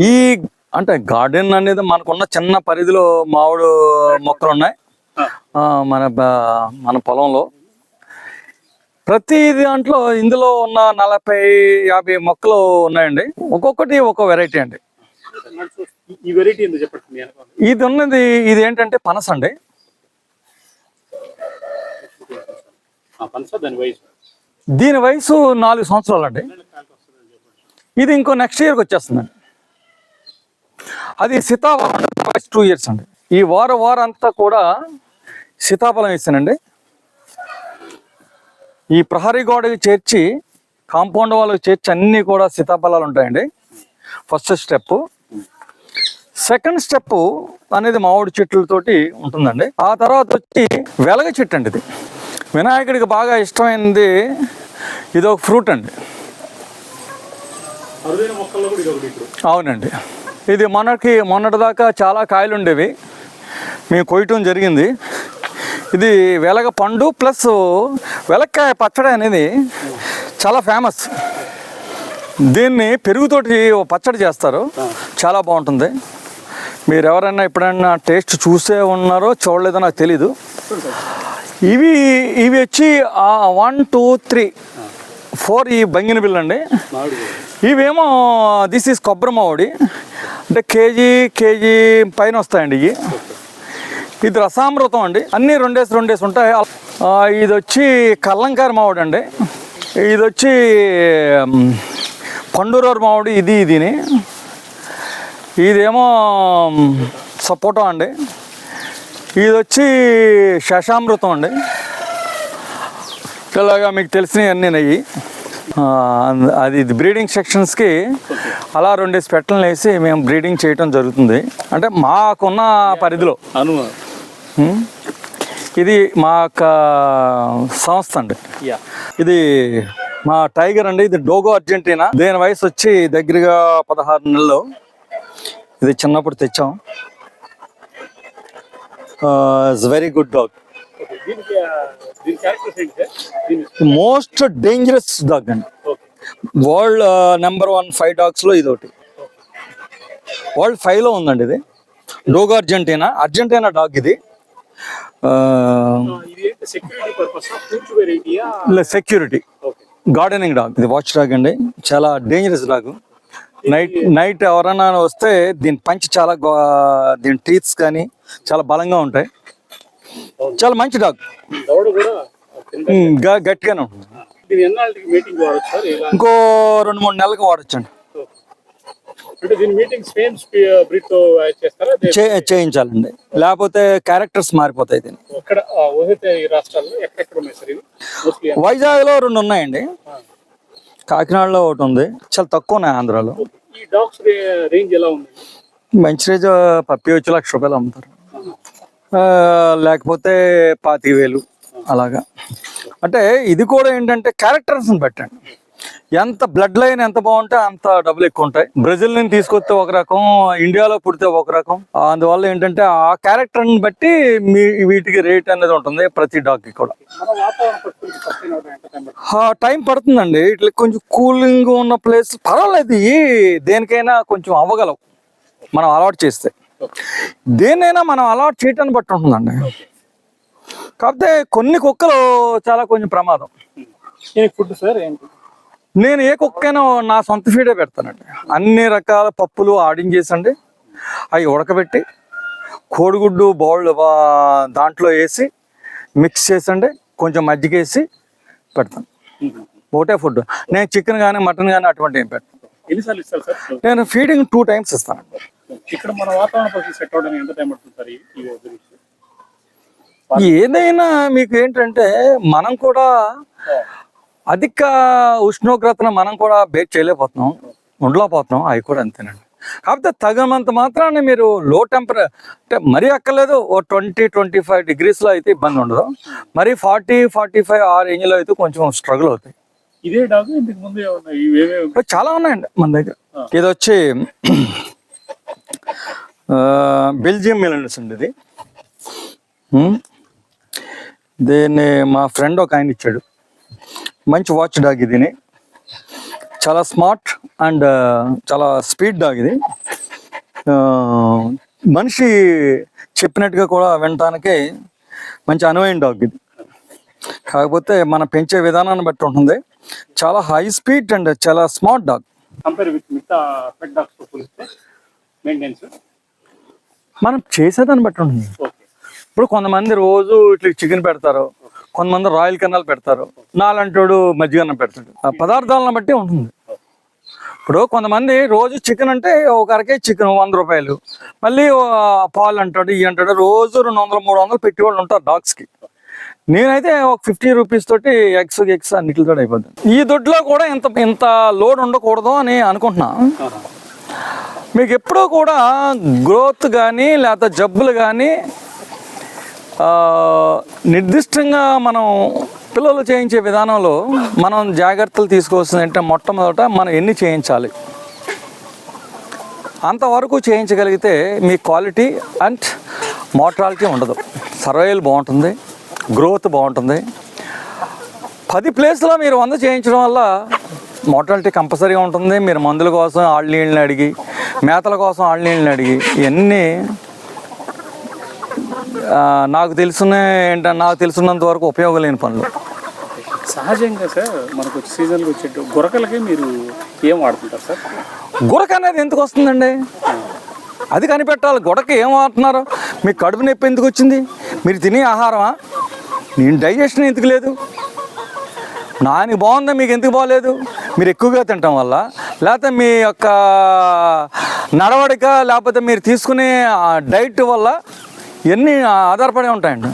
ఈ అంటే గార్డెన్ అనేది మనకున్న చిన్న పరిధిలో మామిడి మొక్కలు ఉన్నాయి. ఆ, మన మన పొలంలో. ప్రతి దాంట్లో ఇందులో ఉన్న నలభై యాభై మొక్కలు ఉన్నాయండి. ఒక్కొక్కటి ఒక్కో వెరైటీ అండి. ఇది ఉన్నది ఇది ఏంటంటే పనస అండి. దీని వయసు? నాలుగు సంవత్సరాలు అండి ఇది ఇంకో నెక్స్ట్ ఇయర్కి వచ్చేస్తుందండి. అది సీతాఫలం వయసు టూ ఇయర్స్ అండి. ఈ వారం వారం అంతా కూడా సీతాఫలం ఇస్తానండి ఈ ప్రహరీ గోడకి చేర్చి కాంపౌండ్ వాళ్ళకి చేర్చి అన్నీ కూడా సీతాఫలాలు ఉంటాయండి. First step. సెకండ్ స్టెప్ అనేది మామిడి చెట్లతోటి ఉంటుందండి. ఆ తర్వాత వచ్చి వెలగ చెట్టు అండి ఇది. వినాయకుడికి బాగా ఇష్టమైనది ఇది ఒక ఫ్రూట్ అండి. అవునండి. ఇది మొన్నటి మొన్నటిదాకా చాలా కాయలు ఉండేవి మేము కొయ్యటం జరిగింది. ఇది వెలగ పండు ప్లస్ వెలక్కాయ పచ్చడి అనేది చాలా ఫేమస్. దీన్ని పెరుగుతోటి ఓ పచ్చడి చేస్తారు. చాలా బాగుంటుంది. మీరు ఎవరైనా ఎప్పుడైనా టేస్ట్ చూసే ఉన్నారో చూడలేదో నాకు తెలీదు. ఇవి ఇవి వచ్చి వన్ టూ త్రీ ఫోర్ ఈ బంగిన బిల్లు అండి ఇవేమో దిస్ ఈస్ కొబ్బరి మామిడి. అంటే కేజీ కేజీ పైన వస్తాయండి ఇవి. ఇది రసామృతం అండి. అన్నీ రెండేసి రెండేసి ఉంటాయి. ఇది వచ్చి కల్లంకార మామిడి అండి. ఇది వచ్చి మ్, పండురోరు మామిడి ఇది ఇదిని. ఇదేమో మ్, సపోటా అండి. ఇది వచ్చి శశామృతం అండి. ఇలాగా మీకు తెలిసినవి అన్నీ అది ఇది బ్రీడింగ్ సెక్షన్స్కి అలా రెండేసి పెట్టలను వేసి మేము బ్రీడింగ్ చేయటం జరుగుతుంది. అంటే మాకున్న పరిధిలో? ఇది మా యొక్క సంస్థ అండి. ఇది మా టైగర్ అండి. ఇది డోగో అర్జెంటీనా? దీని వయసు వచ్చి దగ్గరగా పదహారు నెలలు. ఇది చిన్నప్పుడు తెచ్చాం. It's very good dog most dangerous dog అండి. వరల్డ్ నెంబర్ వన్ ఫైవ్ డాగ్స్లో ఇది ఒకటి వరల్డ్ ఫైవ్లో ఉందండి ఇది. Dogo Argentina? అర్జెంటీనా డాగ్ ఇది. సెక్యూరిటీ గార్డెనింగ్ డాగ్ ఇది వాచ్ డాగ్ అండి. చాలా డేంజరస్ డాగ్ నైట్ నైట్ ఎవరైనా వస్తే దీని పంచ్ చాలా దీని టీత్స్ కానీ చాలా బలంగా ఉంటాయి. చాలా మంచి డాగ్ గట్టిగానే ఉంటుంది. ఇంకో రెండు మూడు నెలలకు వాడచ్చండి. అంటే దీని మీటింగ్ సేమ్ చేస్తారా? చేయించాలండి. లేకపోతే క్యారెక్టర్స్ మారిపోతాయి దీన్ని ఎక్కడ ఆ, ఉదయత ఈ రాష్ట్రాల్లో ఎక్కడెక్కడ ఉన్నాయి సార్ ఇవి? మోస్ట్లీ వైజాగ్లో రెండు ఉన్నాయండి. కాకినాడలో ఒకటి ఉంది. చాలా తక్కువ ఉన్నాయి ఆంధ్రాలో. ఈ డాగ్స్ రేంజ్ ఎలా ఉంది? మంచి రేజ్ పప్పి వచ్చి లక్ష రూపాయలు అమ్ముతారు. లేకపోతే పాతిక వేలు. అలాగా. అంటే ఇది కూడా ఏంటంటే క్యారెక్టర్స్ని బట్టండి ఎంత బ్లడ్ లైన్ ఎంత బాగుంటే అంత డబ్బులు ఎక్కువ ఉంటాయి. బ్రెజిల్ నుంచి తీసుకొస్తే ఒక రకం ఇండియాలో పుడితే ఒక రకం. అందువల్ల ఏంటంటే ఆ క్యారెక్టర్ని బట్టి మీ వీటికి రేట్ అనేది ఉంటుంది ప్రతి డాగ్కి కూడా. టైం పడుతుందండి. ఇట్లా కొంచెం కూలింగ్ ఉన్న ప్లేస్ పర్వాలేదు. దేనికైనా కొంచెం అవ్వగలవు. మనం అలవాటు చేస్తే. దేన్నైనా మనం అలవాటు చేయటాన్ని బట్టి ఉంటుందండి. కాకపోతే కొన్ని కుక్కలు చాలా కొంచెం ప్రమాదం. ఫుడ్ సార్ ఏంటి? నేను ఏ కుక్కైనా నా సొంత ఫీడే పెడతానండి. అన్ని రకాల పప్పులు ఆడించేసండి అవి ఉడకబెట్టి కోడిగుడ్డు బౌల్ దాంట్లో వేసి మిక్స్ చేసండి కొంచెం మజ్జిగ వేసి పెడతాను. ఒకటే ఫుడ్. నేను చికెన్ కానీ మటన్ కానీ అటువంటి ఏం పెట్టను. ఎన్నిసార్లు ఇస్తారు సార్? నేను ఫీడింగ్ టూ టైమ్స్ ఇస్తానండి. ఇక్కడ మన వాతావరణ పరిస్థితి సెట్ అవడానికి ఎంత టైం పడుతుంది సార్ ఏదైనా మీకు ఏంటంటే మనం కూడా అధిక ఉష్ణోగ్రతను మనం కూడా బేక్ చేయలేకపోతున్నాం ఉండలేకపోతున్నాం అవి కూడా అంతేనండి. కాకపోతే తగినంత మాత్రాన్ని మీరు లో టెంపరే అంటే మరీ అక్కర్లేదు ఓ ట్వంటీ ట్వంటీ ఫైవ్ డిగ్రీస్లో అయితే ఇబ్బంది ఉండదు. మరి ఫార్టీ ఫార్టీ ఫైవ్ ఆ రేంజ్లో అయితే కొంచెం స్ట్రగుల్ అవుతాయి. ఇదే డాగ్ ఇంతకు ముందు చాలా ఉన్నాయండి మన దగ్గర. ఇది వచ్చి బెల్జియం మిలనస్ అండి ఇది. దీన్ని మా ఫ్రెండ్ ఒక ఆయన ఇచ్చాడు. మంచి వాచ్ డాగ్ ఇదిని చాలా స్మార్ట్ అండ్ చాలా స్పీడ్ డాగ్ ఇది. మనిషి చెప్పినట్టుగా కూడా వినటానికి మంచి అనువైన డాగ్ ఇది. కాకపోతే మనం పెంచే విధానాన్ని బట్టి ఉంటుంది. చాలా హై స్పీడ్ అండ్ చాలా స్మార్ట్ డాగ్ కంపేర్ విత్ మిగతా పెట్ డాగ్స్తో పోలిస్తే మెయింటెనెన్స్ మనం చేసేదాన్ని బట్టి ఉంటుంది. ఇప్పుడు కొంతమంది రోజు ఇట్లా చికెన్ పెడతారు కొంతమంది రాయల్ కెనాల్ పెడతారు నాలంటోడు మజ్జిగన్నం పెడతాడు. ఆ పదార్థాలను బట్టి ఉంటుంది. ఇప్పుడు కొంతమంది రోజు చికెన్ అంటే ఒక అరకే చికెన్ వంద రూపాయలు. మళ్ళీ పాలు అంటాడు ఇవి అంటాడు రోజు రెండు వందలు మూడు వందలు పెట్టి వాళ్ళు ఉంటారు డాగ్స్కి నేనైతే ఒక ఫిఫ్టీ రూపీస్ తోటి ఎగ్స్ ఎగ్స్ అన్నిటితో అయిపోతుంది. ఈ దొడ్లో కూడా ఇంత ఇంత లోడ్ ఉండకూడదు అని అనుకుంటున్నా. మీకు ఎప్పుడూ కూడా గ్రోత్ కానీ లేకపోతే జబ్బులు కానీ నిర్దిష్టంగా మనం పిల్లలు చేయించే విధానంలో మనం జాగ్రత్తలు తీసుకోవాల్సింది అంటే మొట్టమొదట మనం ఎన్ని చేయించాలి? అంతవరకు చేయించగలిగితే మీ క్వాలిటీ అండ్ మోర్టాలిటీ ఉండదు. సర్వైవల్ బాగుంటుంది గ్రోత్ బాగుంటుంది. పది ప్లేస్లో మీరు వంద చేయించడం వల్ల మోటాలిటీ కంపల్సరీగా ఉంటుంది. మీరు మందుల కోసం ఆళ్ళ నీళ్ళని అడిగి మేతల కోసం ఆళ్ళ నీళ్ళని అడిగి ఇవన్నీ నాకు తెలిసిన ఏంటంటే నాకు తెలిసినంత వరకు ఉపయోగం లేని పనులు. సహజంగా సార్ మనకు వచ్చే సీజన్లో వచ్చే గురకలకి మీరు ఏం వాడుతుంటారు సార్? గురక అనేది ఎందుకు వస్తుందండి? అది కనిపెట్టాలి. గుడక ఏం వాడుతున్నారు? మీ కడుపు నొప్పి ఎందుకు వచ్చింది? మీరు తినే ఆహారమా? నేను డైజెషన్ ఎందుకు లేదు? నాని బాగుందా? మీకు ఎందుకు బాగలేదు మీరు ఎక్కువగా తినటం వల్ల లేకపోతే మీ యొక్క నడవడిక లేకపోతే మీరు తీసుకునే డైట్ వల్ల ఇవన్నీ ఆధారపడి ఉంటాయండి?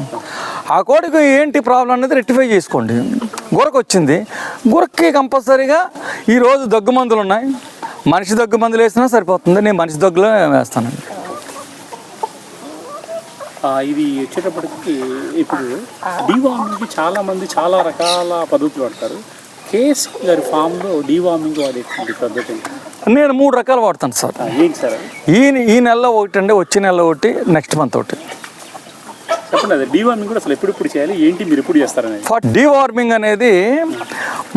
ఆ కోడికి ఏంటి ప్రాబ్లం అనేది రెక్టిఫై చేసుకోండి. గురకు వచ్చింది గురక్కి కంపల్సరీగా ఈరోజు దగ్గు మందులు ఉన్నాయి. మనిషి దగ్గు మందులు వేసినా సరిపోతుంది. నేను మనిషి దగ్గులో వేస్తానండి ఇది వచ్చేటప్పటికి ఇప్పుడు డీవార్మింగ్కి చాలా మంది చాలా రకాల పద్ధతులు వాడతారు. కేసు గారి ఫామ్లో డీవార్మింగ్ వాడేటువంటి పద్ధతి నేను మూడు రకాలు వాడతాను సార్. ఈ ఈ నెలలో ఒకటి అండి వచ్చే నెలలో ఒకటి నెక్స్ట్ మంత్ ఒకటి. కూడా అసలు చేయాలి? ఏంటి మీరు ఎప్పుడు చేస్తారనేది? ఫర్ డీవార్మింగ్ అనేది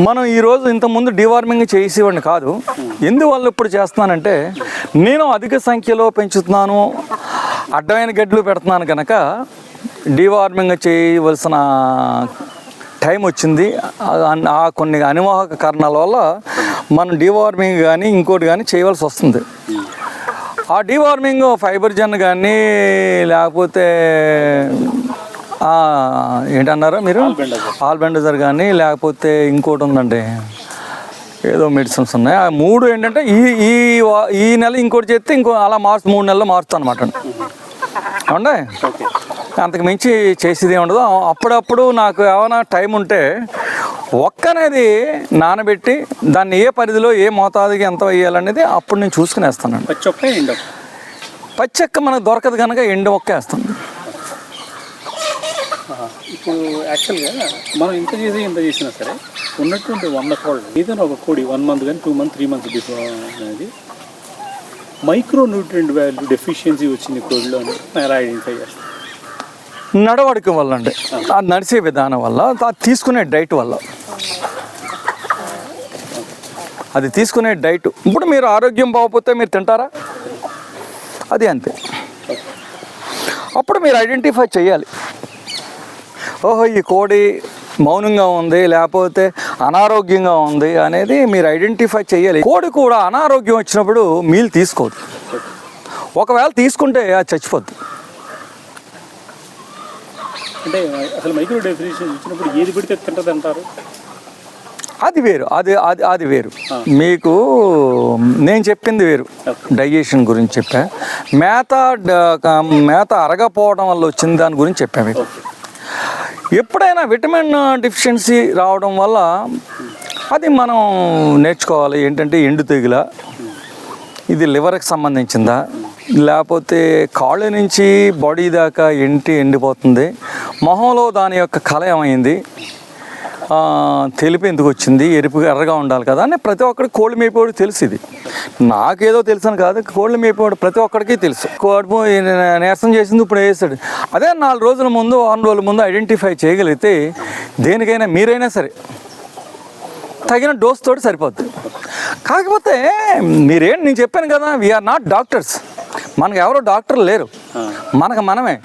మనం ఈరోజు ఇంతకుముందు డీవార్మింగ్ చేసేవాడిని కాదు. ఎందువల్ల ఇప్పుడు చేస్తున్నానంటే నేను అధిక సంఖ్యలో పెంచుతున్నాను అడ్డమైన గడ్లు పెడుతున్నాను కనుక డీవార్మింగ్ చేయవలసిన టైం వచ్చింది. ఆ కొన్ని అనివాహక కారణాల వల్ల మనం డీవార్మింగ్ కానీ ఇంకోటి కానీ చేయవలసి వస్తుంది. ఆ డీవార్మింగ్ ఫైబర్ జన్ కానీ లేకపోతే ఏంటన్నారా మీరు? ఆల్బెండజర్ కానీ లేకపోతే ఇంకోటి ఉందండి. ఏదో మెడిసిన్స్ ఉన్నాయి. ఆ మూడు ఏంటంటే ఈ ఈ ఈ నెల ఇంకోటి చేస్తే ఇంకో అలా మార్చు మూడు నెలలు మారుతా అనమాట అవునండి అంతకు మించి చేసేది ఉండదు అప్పుడప్పుడు నాకు ఏమైనా టైం ఉంటే ఒక్క అనేది నానబెట్టి దాన్ని ఏ పరిధిలో ఏ మోతాదుకి ఎంత వేయాలనేది అప్పుడు నేను చూసుకుని వేస్తానండి పచ్చి ఒక్క ఎండ. పచ్చెక్క మనకు దొరకదు కనుక ఎండు ఒక్క వేస్తాను ఇప్పుడు యాక్చువల్గా మనం ఇంత చేసి ఇంత చేసినా సరే ఉన్నటువంటి వంద కోళ్ళు ఏదైనా ఒక కోడి వన్ మంత్ కానీ two month three months before అనేది మైక్రో న్యూట్రియంట్ వాల్యూ డెఫిషియన్సీ వచ్చింది కోడిలో ఐడెంటిఫై చేస్తాం నడవడిక వల్ల అండి ఆ నడిచే విధానం వల్ల ఆ తీసుకునే డైట్ వల్ల. అది తీసుకునే డైట్. ఇప్పుడు మీరు ఆరోగ్యం బాగపోతే మీరు తింటారా? అది అంతే. అప్పుడు మీరు ఐడెంటిఫై చేయాలి ఓహో ఈ కోడి మౌనంగా ఉంది లేకపోతే అనారోగ్యంగా ఉంది అనేది మీరు ఐడెంటిఫై చేయాలి కోడి కూడా అనారోగ్యం వచ్చినప్పుడు మీల్ తీసుకోదు. ఒకవేళ తీసుకుంటే అది చచ్చిపోద్ది. అంటే అసలు మైక్రో డెఫినేషన్ ఇచ్చినప్పుడు ఏది పెడితే తింటది అంటారు? అది వేరు. అది అది అది వేరు. మీకు నేను చెప్పింది వేరు. డైజెషన్ గురించి చెప్పా. మేత మేత అరగపోవడం వల్ల వచ్చిన దాని గురించి చెప్పా మీకు. ఎప్పుడైనా విటమిన్ డిఫిషియన్సీ రావడం వల్ల అది మనం నేర్చుకోవాలి. ఏంటంటే ఎండు తెగుల. ఇది లివర్కి సంబంధించిందా? లేకపోతే కాళ్ళ నుంచి బాడీ దాకా ఎంటి ఎండిపోతుంది? మొహంలో దాని యొక్క కళ ఏమైంది? తెలుపు ఎందుకు వచ్చింది? ఎరుపు ఎర్రగా ఉండాలి కదా అని ప్రతి ఒక్కరికి కోళ్ళు మేపేవాడు తెలుసు ఇది. నాకేదో తెలుసని కాదు కోళ్ళు మేపేవాడు ప్రతి ఒక్కరికి తెలుసు. కోడి నీరసం చేసింది ఇప్పుడు వేసాడు. అదే నాలుగు రోజుల ముందు వారం రోజుల ముందు ఐడెంటిఫై చేయగలిగితే దేనికైనా మీరైనా సరే తగిన డోస్ తోటి సరిపోద్ది. కాకపోతే మీరేం నేను చెప్పాను కదా వీఆర్ నాట్ డాక్టర్స్ మనకు ఎవరు డాక్టర్లు లేరు. మనకు మనమే.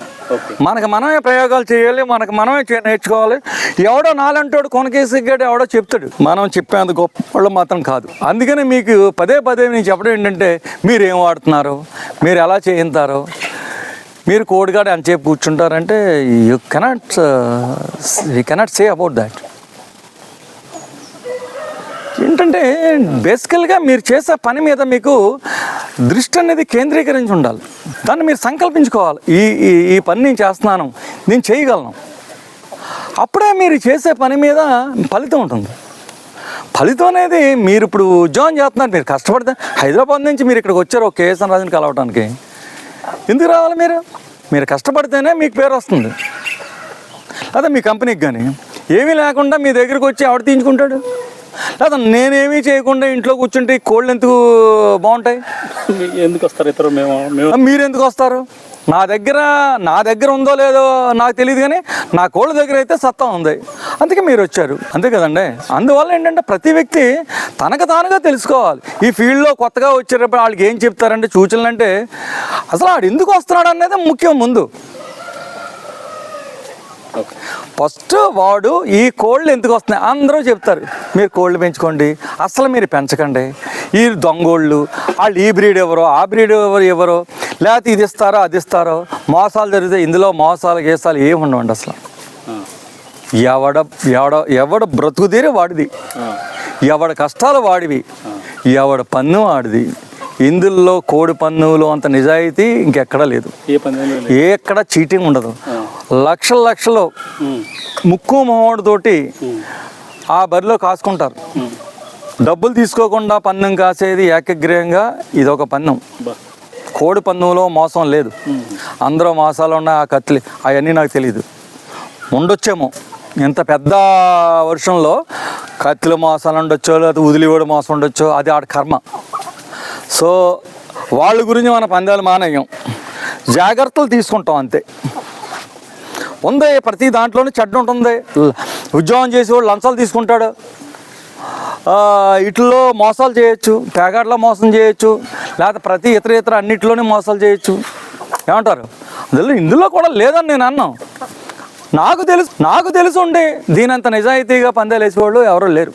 మనకు మనమే ప్రయోగాలు చేయాలి మనకు మనమే నేర్చుకోవాలి. ఎవడో నాలంటోడు కొనకేసిగ్గాడు ఎవడో చెప్తాడు. మనం చెప్పేంత గొప్ప వాళ్ళు మాత్రం కాదు. అందుకని మీకు పదే పదే నేను చెప్పడం ఏంటంటే మీరు ఏం వాడుతున్నారు? మీరు ఎలా చేయింతారు? మీరు కోడిగాడు ఎంతసేపు కూర్చుంటారంటే you cannot you cannot say about that ఏంటంటే బేసికల్గా మీరు చేసే పని మీద మీకు దృష్టి అనేది కేంద్రీకరించి ఉండాలి. దాన్ని మీరు సంకల్పించుకోవాలి. ఈ ఈ ఈ పని నేను చేస్తున్నాను నేను చేయగలను. అప్పుడే మీరు చేసే పని మీద ఫలితం ఉంటుంది. ఫలితం అనేది మీరు ఇప్పుడు ఉద్యోగం చేస్తున్నారు మీరు కష్టపడితే హైదరాబాద్ నుంచి మీరు ఇక్కడికి వచ్చారు ఒక కేఎస్ఎన్ రాజుని కలవడానికి ఎందుకు రావాలి మీరు? మీరు కష్టపడితేనే మీకు పేరు వస్తుంది. అదే మీ కంపెనీకి కానీ ఏమీ లేకుండా మీ దగ్గరికి వచ్చి ఆవిడ తీయించుకుంటాడు. లేదా నేనేమీ చేయకుండా ఇంట్లో కూర్చుంటే ఈ కోళ్ళు ఎందుకు బాగుంటాయి? ఎందుకు వస్తారు ఇతరు? మేము మీరు ఎందుకు వస్తారు? నా దగ్గర నా దగ్గర ఉందో లేదో నాకు తెలియదు కానీ నా కోళ్ళ దగ్గర అయితే సత్తా ఉంది. అందుకే మీరు వచ్చారు. అంతే కదండి? అందువల్ల ఏంటంటే ప్రతి వ్యక్తి తనకు తానుగా తెలుసుకోవాలి. ఈ ఫీల్డ్లో కొత్తగా వచ్చేటప్పుడు వాళ్ళకి ఏం చెప్తారంటే సూచనలు అంటే అసలు ఆడు ఎందుకు వస్తున్నాడు అనేది ముఖ్యం ముందు. ఫస్ట్ వాడు ఈ కోళ్ళు ఎందుకు వస్తున్నాయి? అందరూ చెప్తారు మీరు కోళ్ళు పెంచుకోండి అసలు మీరు పెంచకండి. ఈ దొంగోళ్ళు వాళ్ళు ఈ బ్రీడ్ ఎవరో ఆ బ్రీడ్ ఎవరు ఎవరో లేకపోతే ఇది ఇస్తారో అది ఇస్తారో మోసాలు జరిగితే ఇందులో మోసాలు గేసాలు ఏమి ఉండవండి అసలు. ఎవడ ఎవడ ఎవడ బ్రతుకు తీరే వాడిది. ఎవడ కష్టాలు వాడివి. ఎవడ పన్ను వాడిది. ఇందులో కోడి పన్నులో అంత నిజాయితీ ఇంకెక్కడా లేదు. ఏ ఎక్కడ చీటింగ్ ఉండదు. లక్షల లక్షలు ముక్కు మొహోడుతోటి ఆ బరిలో కాసుకుంటారు. డబ్బులు తీసుకోకుండా పన్నం కాసేది ఏకగ్రీయంగా ఇది ఒక పన్నం కోడి పన్నులో మోసం లేదు. అందరూ మోసాలు ఉన్నాయి ఆ కత్తులు అవన్నీ నాకు తెలియదు ఉండొచ్చేమో. ఇంత పెద్ద వర్షంలో కత్తుల మోసాలు ఉండొచ్చో లేదా ఉదిలివాడు మోసం ఉండొచ్చో అది ఆడ కర్మ. సో వాళ్ళ గురించి మన పందాలు మానేయం. జాగ్రత్తలు తీసుకుంటాం అంతే. ఉంది ప్రతి దాంట్లోనే చెడ్డ ఉంటుంది. ఉద్యోగం చేసేవాడు లంచాలు తీసుకుంటాడు. ఇట్లో మోసాలు చేయొచ్చు పేకాట్లో మోసం చేయొచ్చు లేకపోతే ప్రతి ఇతర ఇతర అన్నిటిలోనే మోసాలు చేయొచ్చు. ఏమంటారు? అందులో ఇందులో కూడా లేదని నేను అన్నాం నాకు తెలుసు నాకు తెలుసు ఉండే దీనంత నిజాయితీగా పందాలు వేసేవాళ్ళు ఎవరు లేరు.